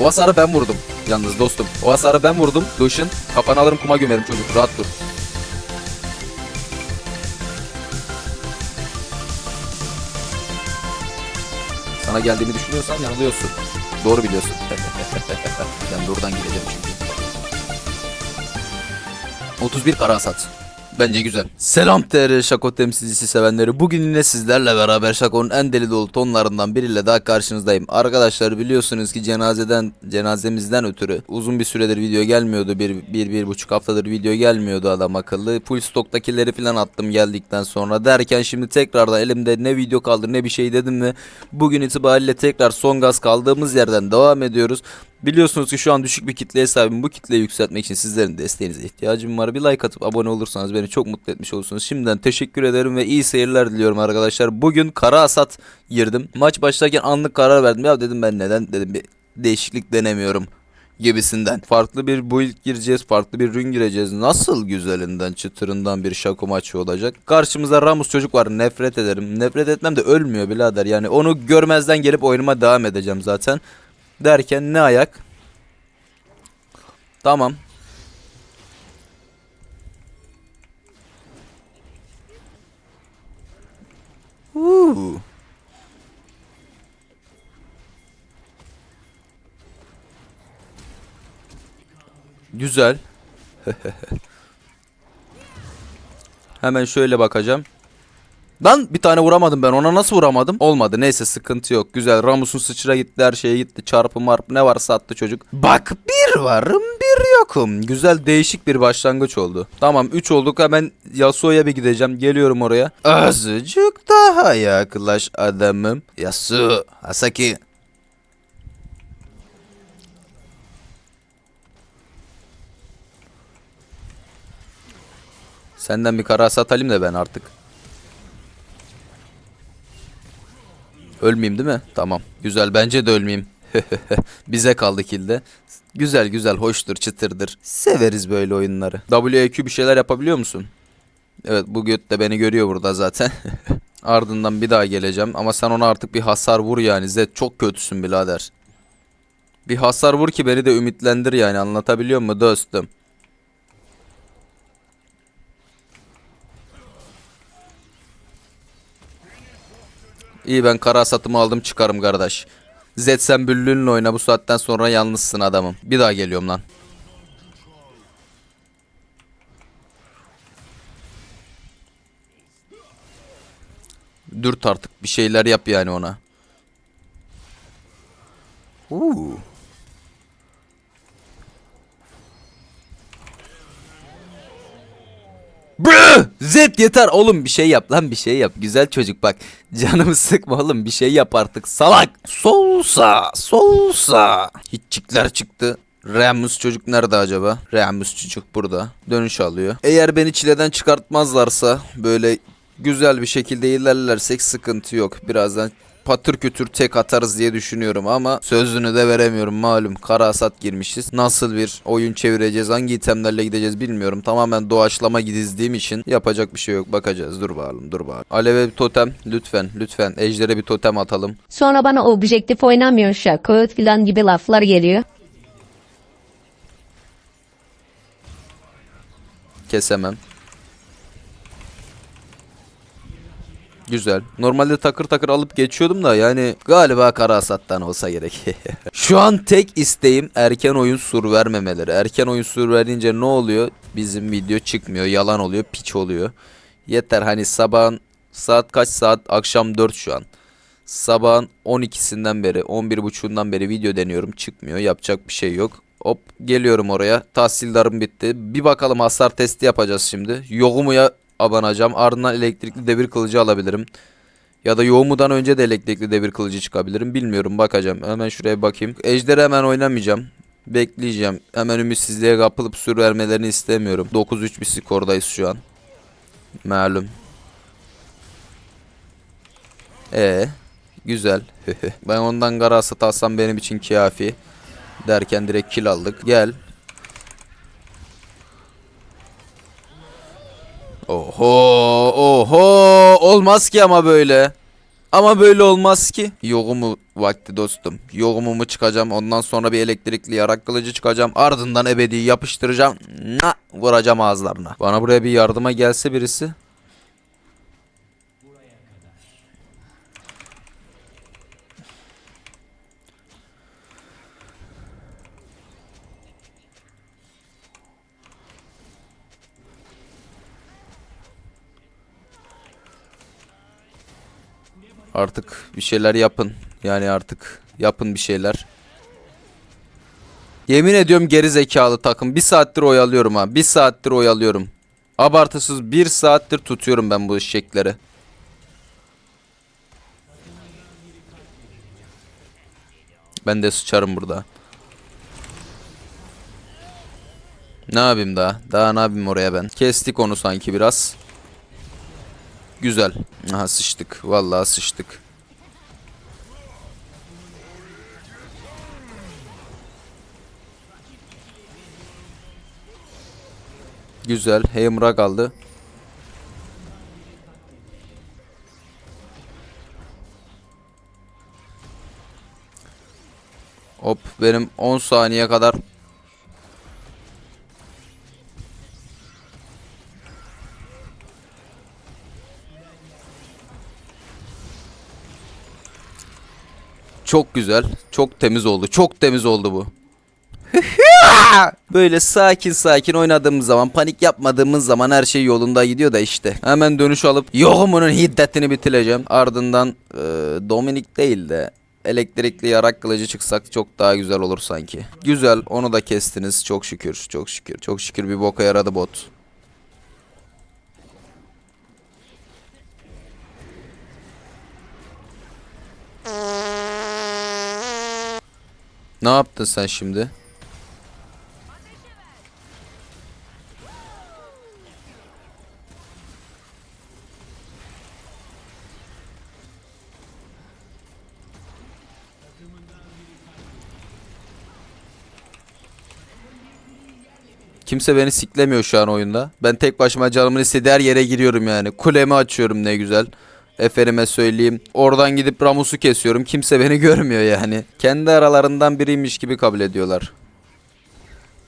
O hasarı ben vurdum. Yalnız dostum. O hasarı ben vurdum. Duşun. Kafanı alırım kuma gömerim çocuk. Rahat dur. Sana geldiğimi düşünüyorsan yanılıyorsun. Doğru biliyorsun. ben doğrudan gideceğim çünkü. 31 kara hasat. Bence güzel. Selam TR Şako temsilcisi sevenleri. Bugün yine sizlerle beraber Şako'nun en deli dolu tonlarından biriyle daha karşınızdayım. Arkadaşlar biliyorsunuz ki cenazeden cenazemizden ötürü uzun bir süredir video gelmiyordu. Bir, bir, bir buçuk haftadır video gelmiyordu adam akıllı. Full stocktakileri falan attım geldikten sonra derken şimdi tekrardan elimde ne video kaldı ne bir şey dedim mi bugün itibariyle tekrar son gaz kaldığımız yerden devam ediyoruz. Biliyorsunuz ki şu an düşük bir kitleye sahibim. Bu kitleyi yükseltmek için sizlerin desteğinize ihtiyacım var. Bir like atıp abone olursanız beni çok mutlu etmiş olursunuz. Şimdiden teşekkür ederim ve iyi seyirler diliyorum arkadaşlar. Bugün kara hasat girdim. Maç başlarken anlık karar verdim. Ya dedim ben neden dedim bir değişiklik denemiyorum gibisinden. Farklı bir build gireceğiz, farklı bir rün gireceğiz. Nasıl güzelinden, çıtırından bir şako maçı olacak. Karşımızda Ramus çocuk var. Nefret ederim. Nefret etmem de ölmüyor birader. Yani onu görmezden gelip oyunuma devam edeceğim zaten. Derken ne ayak? Tamam. Uuu. Güzel. Hemen şöyle bakacağım. Lan bir tane vuramadım ben ona nasıl vuramadım? Olmadı neyse sıkıntı yok. Güzel Ramus'un sıçra gitti her şeye gitti. Çarpı marp ne varsa attı çocuk. Bak bir varım bir yokum. Güzel değişik bir başlangıç oldu. Tamam 3 olduk hemen Yasuo'ya bir gideceğim. Geliyorum oraya. Azıcık daha yaklaş adamım. Yasuo Hasaki. Senden bir kara satalım da ben artık. Ölmeyeyim değil mi? Tamam. Güzel bence de ölmeyeyim. Bize kaldı kilde. Güzel güzel hoştur çıtırdır. Severiz böyle oyunları. WQ bir şeyler yapabiliyor musun? Evet bu göt de beni görüyor burada zaten. Ardından bir daha geleceğim ama sen ona artık bir hasar vur yani. Zed çok kötüsün birader. Bir hasar vur ki beni de ümitlendir yani anlatabiliyor mu dostum? İyi ben kara satımı aldım çıkarım kardeş. Zed sen büllüğünle oyna bu saatten sonra yalnızsın adamım. Bir daha geliyorum lan. Dürt artık bir şeyler yap yani ona. Uuu. Zed yeter oğlum bir şey yap lan bir şey yap. Güzel çocuk bak. Canımı sıkma oğlum bir şey yap artık salak. Solsa solsa. Hiç çikler çıktı. Remus çocuk nerede acaba? Remus çocuk burada. Dönüş alıyor. Eğer beni çileden çıkartmazlarsa böyle güzel bir şekilde ilerlersek sıkıntı yok. Birazdan patır kütür tek atarız diye düşünüyorum ama sözünü de veremiyorum malum kara hasat girmişiz. Nasıl bir oyun çevireceğiz hangi itemlerle gideceğiz bilmiyorum. Tamamen doğaçlama gidizdiğim için yapacak bir şey yok bakacağız dur bakalım dur bakalım. Aleve bir totem lütfen lütfen ejdere bir totem atalım. Sonra bana objektif oynamıyor şaka filan gibi laflar geliyor. Kesemem. Güzel. Normalde takır takır alıp geçiyordum da yani galiba kara hasattan olsa gerek. Şu an tek isteğim erken oyun sur vermemeleri. Erken oyun sur verince ne oluyor? Bizim video çıkmıyor. Yalan oluyor. Piç oluyor. Yeter hani sabahın saat kaç saat? Akşam 4 şu an. Sabahın 12'sinden beri 11.30'undan beri video deniyorum. Çıkmıyor. Yapacak bir şey yok. Hop geliyorum oraya. Tahsildarım bitti. Bir bakalım hasar testi yapacağız şimdi. Yoğumuya abanacağım. Ardından elektrikli devir kılıcı alabilirim. Ya da yoğumudan önce de elektrikli devir kılıcı çıkabilirim. Bilmiyorum bakacağım. Hemen şuraya bakayım. Ejder'i hemen oynamayacağım. Bekleyeceğim. Hemen ümitsizliğe kapılıp sür vermelerini istemiyorum. 9-3 bir skordayız şu an. Malum. E güzel. ben ondan gara satarsam benim için kafi. Derken direkt kill aldık. Gel. Oho oho olmaz ki ama böyle. Ama böyle olmaz ki. Yoğumu vakti dostum. Yoğumumu çıkacağım. Ondan sonra bir elektrikli yarak kılıcı çıkacağım. Ardından ebedi yapıştıracağım. Na, vuracağım ağızlarına. Bana buraya bir yardıma gelse birisi. Artık bir şeyler yapın. Yani artık yapın bir şeyler. Yemin ediyorum geri zekalı takım. Bir saattir oyalıyorum ha. Bir saattir oyalıyorum. Abartısız bir saattir tutuyorum ben bu eşekleri. Ben de sıçarım burada. Ne yapayım daha? Daha ne yapayım oraya ben? Kestik onu sanki biraz. Güzel. Aha sıçtık. Vallahi sıçtık. Güzel. Heymra kaldı. Hop benim 10 saniye kadar Çok güzel. Çok temiz oldu. Çok temiz oldu bu. Böyle sakin sakin oynadığımız zaman panik yapmadığımız zaman her şey yolunda gidiyor da işte. Hemen dönüş alıp yoğumunun hiddetini bitireceğim. Ardından e, Dominik değil de elektrikli yarak kılıcı çıksak çok daha güzel olur sanki. Güzel onu da kestiniz çok şükür çok şükür. Çok şükür bir boka yaradı bot. Ne yaptın sen şimdi? Kimse beni siklemiyor şu an oyunda. Ben tek başıma canımın istediği her yere giriyorum yani. Kulemi açıyorum ne güzel. Efendime söyleyeyim. Oradan gidip Ramus'u kesiyorum. Kimse beni görmüyor yani. Kendi aralarından biriymiş gibi kabul ediyorlar.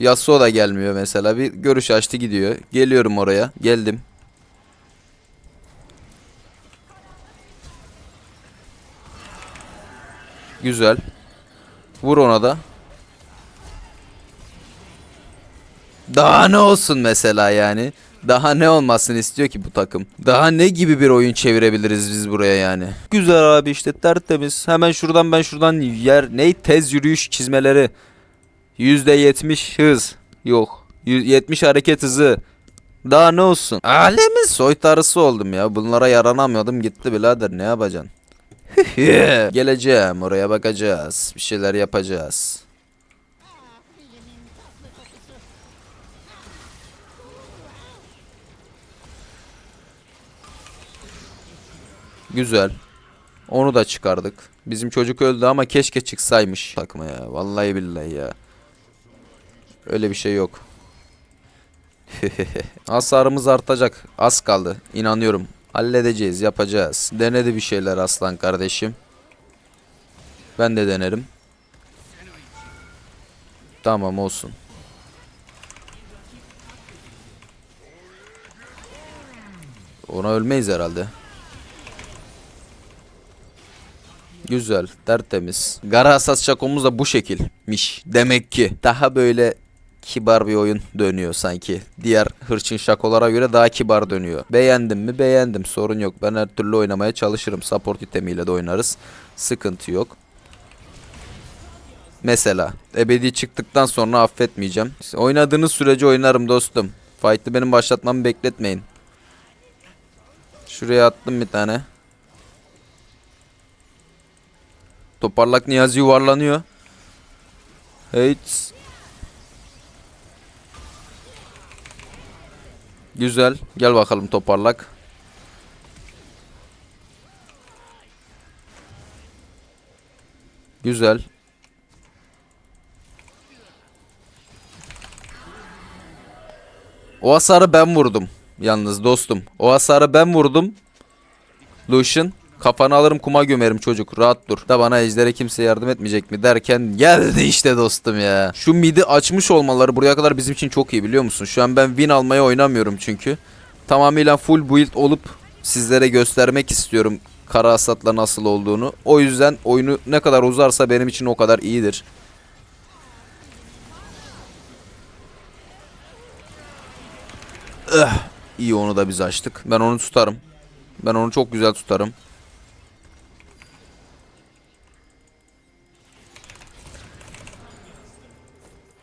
Yasuo da gelmiyor mesela. Bir görüş açtı gidiyor. Geliyorum oraya. Geldim. Güzel. Vur ona da. Daha ne olsun mesela yani? Daha ne olmasını istiyor ki bu takım? Daha ne gibi bir oyun çevirebiliriz biz buraya yani? Güzel abi işte tertemiz. Hemen şuradan ben şuradan yer ney tez yürüyüş çizmeleri. %70 hız. Yok. Yü- 70 hareket hızı. Daha ne olsun? Alemin soytarısı oldum ya. Bunlara yaranamıyordum gitti birader ne yapacaksın? Geleceğim oraya bakacağız. Bir şeyler yapacağız. Güzel. Onu da çıkardık. Bizim çocuk öldü ama keşke çıksaymış takma ya. Vallahi billahi ya. Öyle bir şey yok. Hasarımız artacak. Az kaldı. İnanıyorum. Halledeceğiz, yapacağız. Denedi bir şeyler aslan kardeşim. Ben de denerim. Tamam olsun. Ona ölmeyiz herhalde. Güzel, tertemiz. Gara Asas Şakomuz da bu şekilmiş. Demek ki daha böyle kibar bir oyun dönüyor sanki. Diğer hırçın şakolara göre daha kibar dönüyor. Beğendim mi? Beğendim. Sorun yok. Ben her türlü oynamaya çalışırım. Support itemiyle de oynarız. Sıkıntı yok. Mesela ebedi çıktıktan sonra affetmeyeceğim. Oynadığınız sürece oynarım dostum. Fight'ı benim başlatmamı bekletmeyin. Şuraya attım bir tane. Toparlak Niyazi yuvarlanıyor. Heyt. Güzel. Gel bakalım toparlak. Güzel. O hasarı ben vurdum. Yalnız dostum. O hasarı ben vurdum. Lucian. Kafanı alırım kuma gömerim çocuk. Rahat dur. Da bana ejdere kimse yardım etmeyecek mi derken geldi işte dostum ya. Şu midi açmış olmaları buraya kadar bizim için çok iyi biliyor musun? Şu an ben win almaya oynamıyorum çünkü. Tamamıyla full build olup sizlere göstermek istiyorum kara hasatla nasıl olduğunu. O yüzden oyunu ne kadar uzarsa benim için o kadar iyidir. Eh, iyi onu da biz açtık. Ben onu tutarım. Ben onu çok güzel tutarım.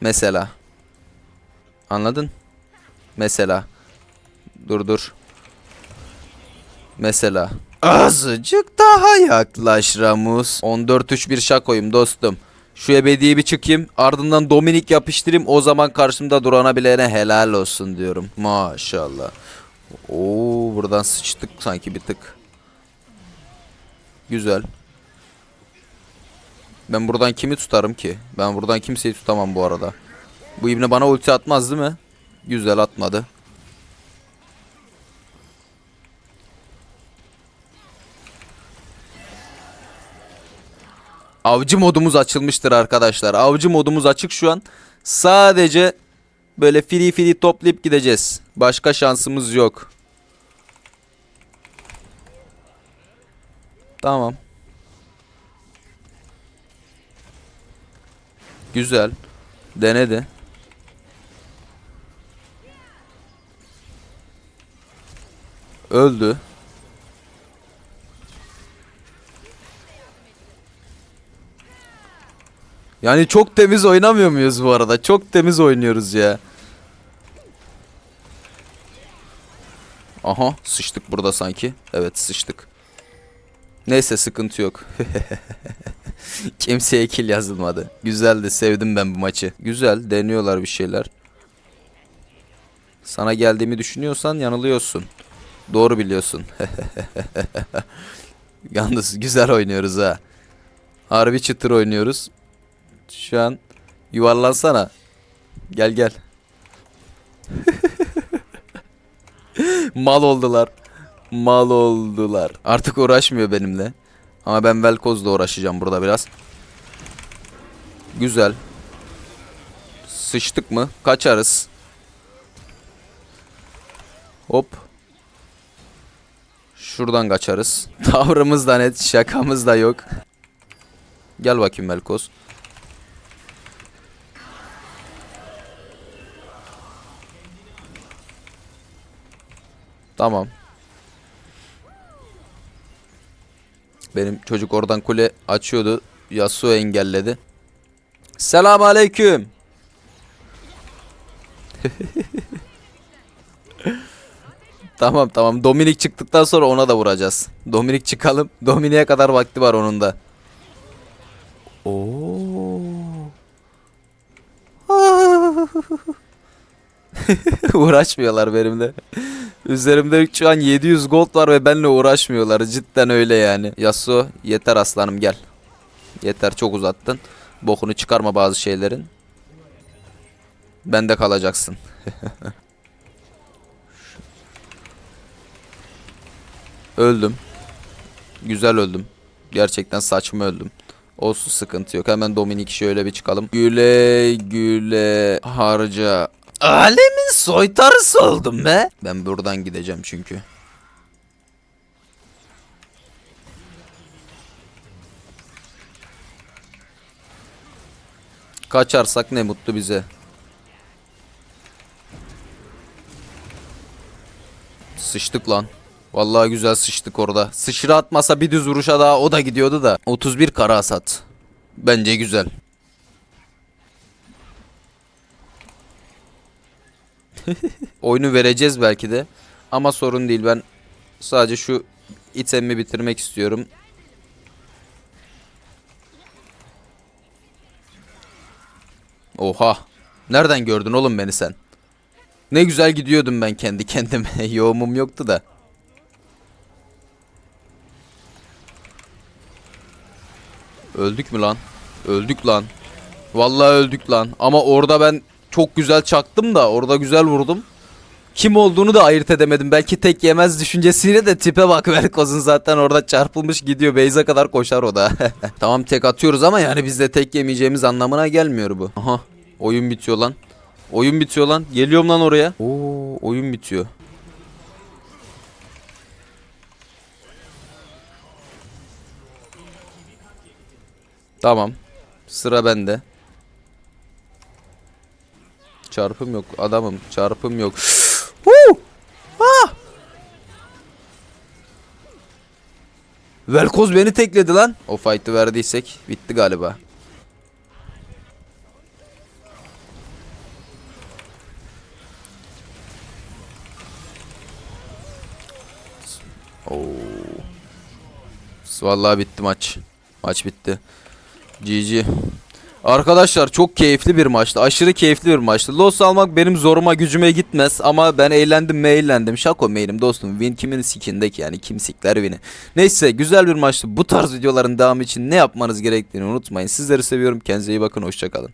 Mesela. Anladın? Mesela. Dur dur. Mesela. Azıcık daha yaklaş Ramus. 14-3-1 şakoyum dostum. Şu ebediye bir çıkayım. Ardından Dominik yapıştırayım. O zaman karşımda durana bilene helal olsun diyorum. Maşallah. Oo buradan sıçtık sanki bir tık. Güzel. Ben buradan kimi tutarım ki? Ben buradan kimseyi tutamam bu arada. Bu ibne bana ulti atmaz değil mi? Güzel atmadı. Avcı modumuz açılmıştır arkadaşlar. Avcı modumuz açık şu an. Sadece böyle free free toplayıp gideceğiz. Başka şansımız yok. Tamam. Güzel. Denedi. Öldü. Yani çok temiz oynamıyor muyuz bu arada? Çok temiz oynuyoruz ya. Aha sıçtık burada sanki. Evet sıçtık. Neyse sıkıntı yok. Kimseye kill yazılmadı. Güzeldi sevdim ben bu maçı. Güzel deniyorlar bir şeyler. Sana geldiğimi düşünüyorsan yanılıyorsun. Doğru biliyorsun. Yalnız güzel oynuyoruz ha. Harbi çıtır oynuyoruz. Şu an yuvarlansana. Gel gel. Mal oldular. Mal oldular. Artık uğraşmıyor benimle. Ama ben Velkoz'la uğraşacağım burada biraz. Güzel. Sıçtık mı? Kaçarız. Hop. Şuradan kaçarız. Tavrımız da net, şakamız da yok. Gel bakayım Velkoz. Tamam. Benim çocuk oradan kule açıyordu. Yasuo engelledi. Selam aleyküm. tamam tamam. Dominik çıktıktan sonra ona da vuracağız. Dominik çıkalım. Dominik'e kadar vakti var onun da. Oo. Uğraşmıyorlar benimle. Üzerimde şu an 700 gold var ve benimle uğraşmıyorlar. Cidden öyle yani. Yasuo yeter aslanım gel. Yeter çok uzattın. Bokunu çıkarma bazı şeylerin. Bende kalacaksın. öldüm. Güzel öldüm. Gerçekten saçma öldüm. Olsun sıkıntı yok. Hemen Dominik şöyle bir çıkalım. Güle güle harca. Alemin soytarısı oldum be. Ben buradan gideceğim çünkü. Kaçarsak ne mutlu bize. Sıçtık lan. Vallahi güzel sıçtık orada. Sıçra atmasa bir düz vuruşa daha o da gidiyordu da. 31 kara hasat. Bence güzel. Oyunu vereceğiz belki de. Ama sorun değil ben sadece şu itemimi bitirmek istiyorum. Oha. Nereden gördün oğlum beni sen? Ne güzel gidiyordum ben kendi kendime. Yoğumum yoktu da. Öldük mü lan? Öldük lan. Vallahi öldük lan. Ama orada ben çok güzel çaktım da orada güzel vurdum. Kim olduğunu da ayırt edemedim. Belki tek yemez düşüncesiyle de tipe bak Velkoz'un zaten orada çarpılmış gidiyor. Beyza kadar koşar o da. tamam tek atıyoruz ama yani biz de tek yemeyeceğimiz anlamına gelmiyor bu. Aha oyun bitiyor lan. Oyun bitiyor lan. Geliyorum lan oraya. Oo oyun bitiyor. Tamam. Sıra bende. Çarpım yok adamım. Çarpım yok. Huu! Ah! Velkoz beni tekledi lan. O fight'ı verdiysek bitti galiba. Oo. Vallahi bitti maç. Maç bitti. GG. Arkadaşlar çok keyifli bir maçtı. Aşırı keyifli bir maçtı. Loss almak benim zoruma gücüme gitmez ama ben eğlendim mi eğlendim. Şako mailim dostum. Win kimin sikindeki yani kim sikler win'i. Neyse güzel bir maçtı. Bu tarz videoların devamı için ne yapmanız gerektiğini unutmayın. Sizleri seviyorum. Kendinize iyi bakın. Hoşçakalın.